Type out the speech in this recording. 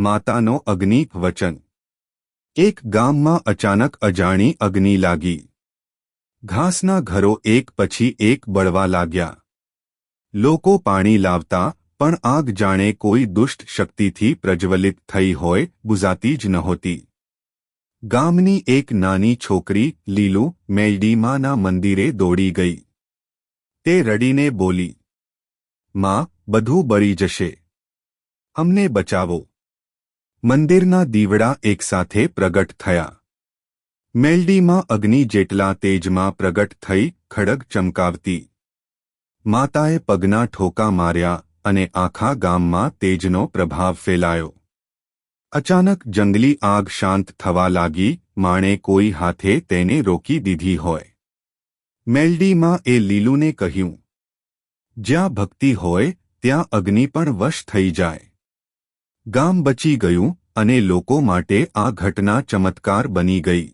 માતાનો અગ્નિ વચન એક ગામમાં અચાનક અજાણી અગ્નિ લાગી. ઘાસના ઘરો એક પછી એક બળવા લાગ્યા. લોકો પાણી લાવતા, પણ આગ જાણે કોઈ દુષ્ટ શક્તિથી પ્રજ્વલિત થઈ હોય, બુઝાતી જ નહોતી. ગામની એક નાની છોકરી, લીલુ, મેલડીમાના મંદિરે દોડી ગઈ. તે રડીને બોલી, માં, બધું બળી જશે. અમને બચાવો. મંદિરના દીવડા એકસાથે પ્રગટ થયા. મેલડીમાં અગ્નિ જેટલા તેજમાં પ્રગટ થઈ, ખડગ ચમકાવતી. માતાએ પગના ઠોકા માર્યા અને આખા ગામમાં તેજનો પ્રભાવ ફેલાયો. અચાનક જંગલી આગ શાંત થવા લાગી, માણે કોઈ હાથે તેને રોકી દીધી હોય. મેલડીમાં એ લીલુને કહ્યું, જ્યાં ભક્તિ હોય, ત્યાં અગ્નિ પણ વશ થઈ જાય. ગામ બચી ગયું અને લોકો માટે આ ઘટના ચમત્કાર બની ગઈ.